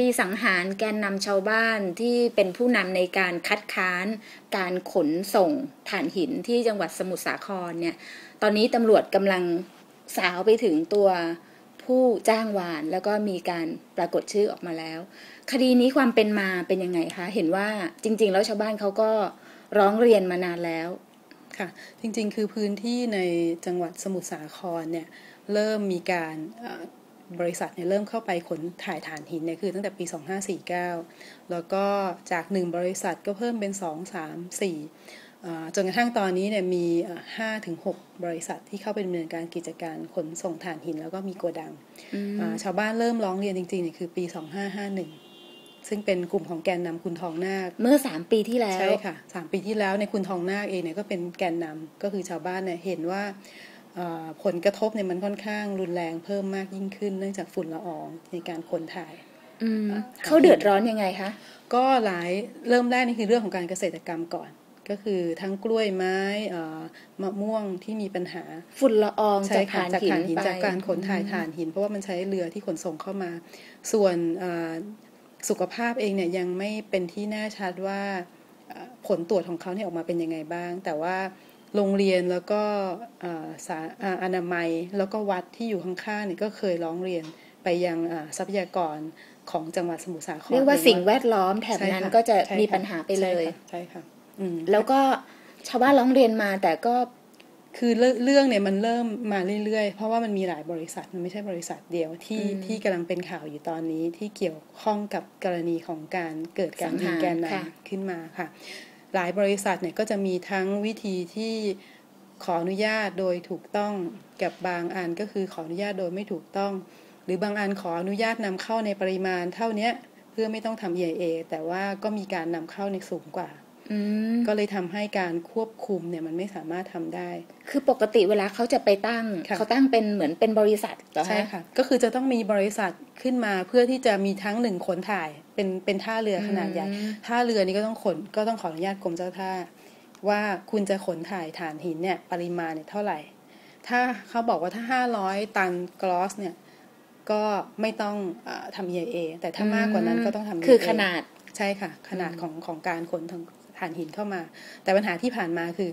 ดีสังหารแกนนำชาวบ้านที่เป็นผู้นำในการคัดค้าน การขนส่งถ่านหินที่จังหวัดสมุทรสาครเนี่ย ตอนนี้ตำรวจกำลังสาวไปถึงตัวผู้จ้างวานแล้วก็มีการปรากฏชื่อออกมาแล้ว คดีนี้ความเป็นมาเป็นยังไงคะ เห็นว่าจริง ๆ แล้วชาวบ้านเขาก็ร้องเรียนมานานแล้วค่ะ จริงๆ คือพื้นที่ในจังหวัดสมุทรสาครเนี่ยเริ่มมีการ บริษัทเนี่ยเริ่มเข้าไปขนถ่ายถ่านหินเนี่ยคือตั้งแต่ปี 2549 แล้วก็จาก 1 บริษัทก็เพิ่มเป็น 2 3 4 จนกระทั่งตอนนี้เนี่ยมี5ถึง6บริษัทที่เข้าไปดำเนินการกิจการขนส่งถ่านหินแล้วก็มีโกดัง ชาวบ้านเริ่มร้องเรียนจริงๆเนี่ยคือปี 2551ซึ่งเป็นกลุ่มของแกนนำคุณทองนาค เมื่อ3ปีที่แล้ว ใช่ค่ะ3ปีที่แล้วในคุณทองนาคเองเนี่ยก็เป็นแกนนำก็คือชาวบ้านเนี่ยเห็นว่า ผลกระทบเนี่ยมันค่อนข้างรุนแรงเพิ่มมากยิ่งขึ้น เนื่องจากฝุ่นละอองในการขนถ่ายเขาเดือดร้อนยังไงคะ ก็หลายเริ่มแรกนี่คือเรื่องของการเกษตรกรรมก่อน ก็คือทั้งกล้วยไม้มะม่วงที่มีปัญหา ฝุ่นละอองจากถ่านหินจากการขนถ่ายถ่านหิน เพราะว่ามันใช้เรือที่ขนส่งเข้ามา ส่วนสุขภาพเองเนี่ยยังไม่เป็นที่แน่ชัดว่าผลตรวจของเขาเนี่ยออกมาเป็นยังไงบ้าง แต่ว่า โรงเรียนแล้วก็สาอนามัย แล้วก็วัดที่อยู่ข้างๆนี่ก็เคยร้องเรียนไปยังทรัพยากรของจังหวัดสมุทรสาครเรียกว่าสิ่งแวดล้อมแถบนั้นก็จะมีปัญหาไปเลยใช่ค่ะแล้วก็ชาวบ้านร้องเรียนมาแต่ก็คือเรื่องเนี่ยมันเริ่มมาเรื่อยๆ เพราะว่ามันมีหลายบริษัทมันไม่ใช่บริษัทเดียวที่ที่กำลังเป็นข่าวอยู่ตอนนี้ที่เกี่ยวข้องกับกรณีของการเกิดการยิงแกนนำขึ้นมาค่ะ หลายบริษัทเนี่ยก็จะมีทั้งวิธีที่ขออนุญาตโดยถูกต้องกับบางอันก็คือขออนุญาตโดยไม่ถูกต้อง หรือบางอันขออนุญาตนำเข้าในปริมาณเท่านี้เพื่อไม่ต้องทำ EIA แต่ว่าก็มีการนำเข้าในสูงกว่า ก็เลยทำให้การควบคุมเนี่ยมันไม่สามารถทำได้ คือปกติเวลาเขาจะไปตั้ง เขาตั้งเป็นเหมือนเป็นบริษัทใช่ค่ะ ก็คือจะต้องมีบริษัทขึ้นมาเพื่อที่จะมีทั้งหนึ่งขนถ่ายเป็นเป็นท่าเรือขนาดใหญ่ท่าเรือนี้ก็ต้องขนก็ต้องขออนุญาตกรมเจ้าท่า ว่าคุณจะขนถ่ายฐานหินเนี่ยปริมาณเนี่ยเท่าไหร่ ถ้าเขาบอกว่าถ้าห้าร้อยตันกลอสเนี่ยก็ไม่ต้องอทำ EIA แต่ถ้ามากกว่านั้นก็ต้องทำคือขนาดใช่ค่ะ ขนาดของของการขน ทางถ่านหินเข้ามา แต่ปัญหาที่ผ่านมาคือ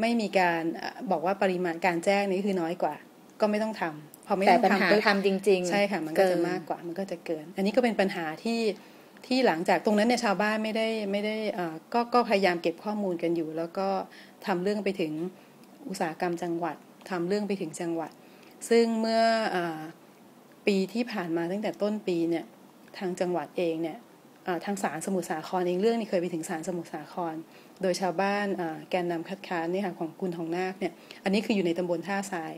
ไม่มีการบอกว่าปริมาณการแจ้งนี้คือน้อยกว่า ก็ไม่ต้องทำพอไม่ต้องทำก็ทำจริง ๆ ใช่ค่ะ มันก็จะมากกว่ามันก็จะเกิน อันนี้ก็เป็นปัญหาที่ที่หลังจากตรงนั้นเนี่ยชาวบ้านไม่ได้ไม่ได้ก็ก็พยายามเก็บข้อมูลกันอยู่ แล้วก็ทำเรื่องไปถึงอุตสาหกรรมจังหวัดทำเรื่องไปถึงจังหวัด ซึ่งเมื่ออปีที่ผ่านมาตั้งแต่ต้นปีเนี่ยทางจังหวัดเองเนี่ย ทางศาลสมุทรสาครเองเรื่องนี้เคยไปถึงศาลสมุทรสาคร โดยชาวบ้านแกนนำคัดค้านนี่ค่ะของคุณทองนาคเนี่ยอันนี้คืออยู่ในตำบลท่าทราย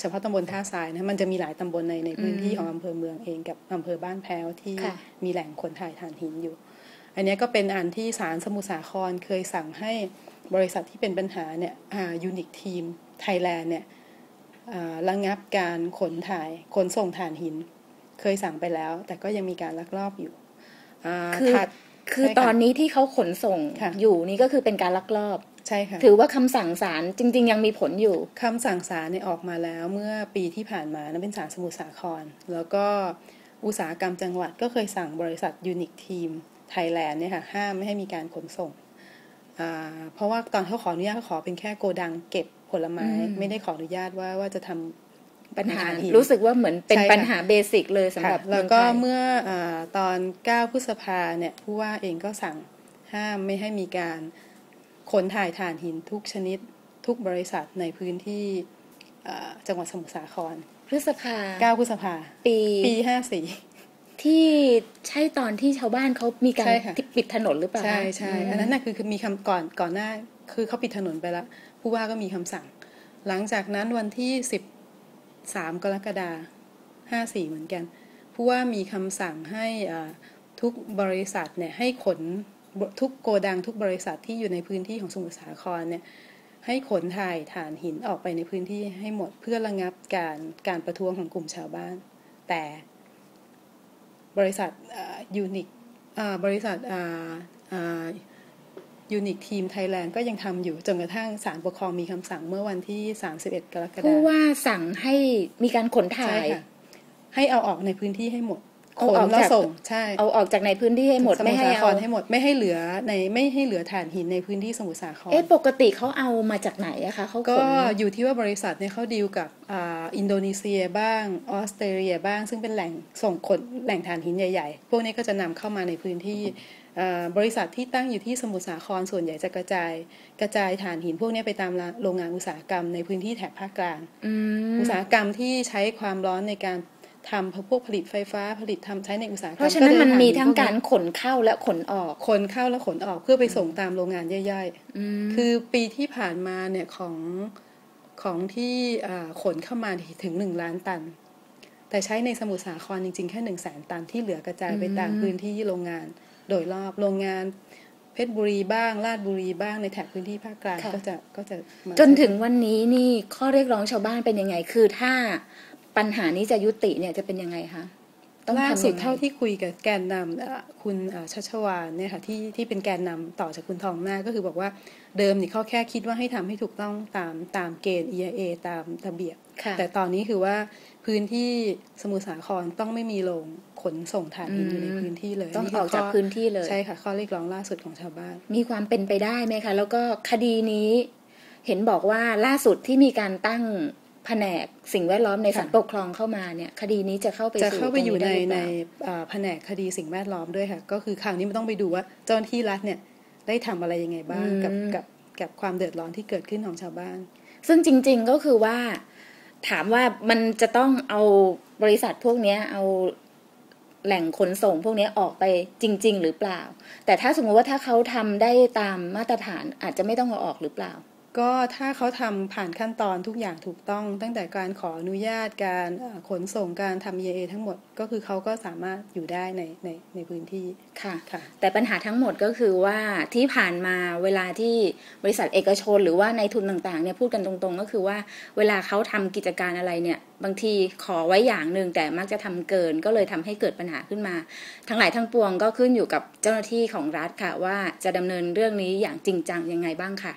เฉพาะตำบลท่าทรายนะมันจะมีหลายตำบลในในพื้นที่ของอำเภอเมืองเองกับอำเภอบ้านแพ้วที่มีแหล่งขนถ่ายถ่านหินอยู่ อันนี้ก็เป็นอันที่ศาลสมุทรสาครเคยสั่งให้บริษัทที่เป็นปัญหาเนี่ยยูนิคทีมไทยแลนด์เนี่ยระงับการขนถ่ายขนส่งถ่านหิน เคยสั่งไปแล้ว แต่ก็ยังมีการลักลอบอยู่ คือคือตอนนี้ที่เขาขนส่งอยู่นี่ก็คือเป็นการลักลอบใช่ค่ะถือว่าคำสั่งศาลจริง ๆ ยังมีผลอยู่คำสั่งศาลเนี่ยออกมาแล้วเมื่อปีที่ผ่านมานั้นเป็นศาลสมุทรสาคร แล้วก็อุตสาหกรรมจังหวัดก็เคยสั่งบริษัทยูนิคทีมไทยแลนด์เนี่ยค่ะห้ามไม่ให้มีการขนส่ง เพราะว่าตอนเขาขออนุญาตเขาขอเป็นแค่โกดังเก็บผลไม้ ไม่ได้ขออนุญาตว่าว่าจะทำ ปัญหารู้สึกว่าเหมือนเป็นปัญหาเบสิกเลยสำหรับแล้วก็เมื่ออตอน 9 พฤษภาเนี่ยผู้ว่าเองก็สั่งห้ามไม่ให้มีการขนถ่ายถ่านหินทุกชนิดทุกบริษัทในพื้นที่จังหวัดสมุทรสาคร พฤษภา 9 พฤษภา ปีปีห้าสี่ที่ใช่ตอนที่ชาวบ้านเขามีการปิดถนนหรือเปล่าใช่ใช่อันนั้นน่ะคือคือมีคำก่อนก่อนหน้า คือเขาปิดถนนไปแล้วผู้ว่าก็มีคำสั่ง หลังจากนั้นวันที่สิบ สามกรกฎาห้าสี่เหมือนกัน ผู้ว่ามีคำสั่งให้ทุกบริษัทเนี่ยให้ขนทุกโกดังทุกบริษัทที่อยู่ในพื้นที่ของสมุทรสาครเนี่ยให้ขนถ่ายฐานหินออกไปในพื้นที่ให้หมดเพื่อระงับการการประท้วงของกลุ่มชาวบ้าน แต่บริษัทยูนิคบริษัท ยูนิคทีมไทยแลนด์ก็ยังทำอยู่จนกระทั่งศาลปกครองมีคำสั่งเมื่อวันที่ 31 กรกฎาคมผู้ว่าสั่งให้มีการขนถ่าย ให้เอาออกในพื้นที่ให้หมด ขนแล้วส่งใช่เอาออกจากในพื้นที่ให้หมดสมุไม่ทรให้สาคเอารให้หมดไม่ให้เหลือในไม่ให้เหลือถ่านหินในพื้นที่สมุทรสาครเอ๊ะปกติเขาเอามาจากไหนอะคะเขาขก็นอยู่ที่ว่าบริษัทเนี่ยเขาดีลกับอ่าอินโดนีเซียบ้างออสเตรเลียบ้าง ซึ่งเป็นแหล่งส่งขนแหล่งถ่านหินใหญ่ๆ พวกนี้ก็จะนำเข้ามาในพื้นที่อ่าบริษัทที่ตั้งอยู่ที่สมุทรสาครส่วนใหญ่จะกระจาย กระจายถ่านหินพวกนี้ไปตามโรงงานอุตสาหกรรมในพื้นที่แถบภาคกลางอืมอุตสาหกรรมที่ใช้ความร้อนในการ ทำพวกผลิตไฟฟ้าผลิตทำใช้ในอุตสาหกรรมเพราะฉะนั้นก็จมันมีถ่ทั้งพวการขนเข้าและขนออกคนเข้าและขนออกเพื่อไปส่งตามโรงงานย่อยๆอืมคือปีที่ผ่านมาเนี่ยของของที่อ่าขนเข้ามาถึงหนึ่งล้านตัน แต่ใช้ในสมุทรสาครจริง ๆ แค่หนึ่งแสนตันที่เหลือกระจายไปตามพื้นที่โรงงาน โดยรอบโรงงานเพชรบุรีบ้างลาดบุรีบ้างในแถบพื้นที่ภาคกลางค่ะก็จะก็จะมาจนถึงวันนี้นี่ข้อเรียกร้องชาวบ้านเป็นยังไงคือถ้า ปัญหานี้จะยุติเนี่ยจะเป็นยังไงคะต้องล่าทำสุยัดงไงเท่าที่คุยกับแกนนำอะคุณอ่าชัชวานเนี่ยค่ะที่ที่เป็นแกนนำต่อจากคุณทองหน้าก็คือบอกว่าเดิมนี่เขาแค่คิดว่าให้ทำให้ถูกต้องตามตามเกณฑ์ EIA ตามระเบียบค่ะแต่ตอนนี้คือว่าพื้นที่สมุทรสาครต้องไม่มีโรงขนส่งถ่านหินอยู่ในพื้นที่เลย ต้องนี่อคืออกจากข้พื้นที่เลย ใช่ค่ะข้อเรียกร้องล่าสุดของชาวบ้าน มีความเป็นไปได้ไหมคะ แล้วก็คดีนี้เห็นบอกว่าล่าสุดที่มีการตั้ง แผนกสิ่งแวดล้อมในค่ะศาลปกครองเข้ามาเนี่ยคดีนี้จะเข้าไปจะสู่เข้าไปอยู่ในตรงในได้หรือเปล่าอ่าแผนกคดีสิ่งแวดล้อมด้วยค่ะ ก็คือคราวนี้มันต้องไปดูว่าเจ้าหน้าที่รัฐเนี่ยได้ทำอะไรยังไงบ้างกับกับกับความเดือดร้อนที่เกิดขึ้นของชาวบ้าน ซึ่งจริง ๆก็คือว่าถามว่ามันจะต้องเอาบริษัทพวกเนี้ยเอาแหล่งขนส่งพวกเนี้ยออกไปจริง ๆ หรือเปล่า แต่ถ้าสมมติว่าถ้าเขาทำได้ตามมาตรฐานอาจจะไม่ต้องเอาออกหรือเปล่า ก็ถ้าเขาทำผ่านขั้นตอนทุกอย่างถูกต้อง ตั้งแต่การขออนุญาตการเอ่อขนส่งการทำ EA ทั้งหมดก็คือเขาก็สามารถอยู่ได้ในในในพื้นที่ค่ะค่ะ แต่ปัญหาทั้งหมดก็คือว่าที่ผ่านมาเวลาที่บริษัทเอกชน หรือว่าในทุนต่างๆเนี่ยพูดกันตรงๆ ก็คือว่าเวลาเขาทำกิจการอะไรเนี่ยบางทีขอไว้อย่างหนึ่งแต่มักจะทำเกินก็เลยทำให้เกิดปัญหาขึ้นมา ทั้งหลายทั้งปวงก็ขึ้นอยู่กับเจ้าหน้าที่ของรัฐค่ะ ว่าจะดำเนินเรื่องนี้อย่างจริงจังยังไงบ้างค่ะ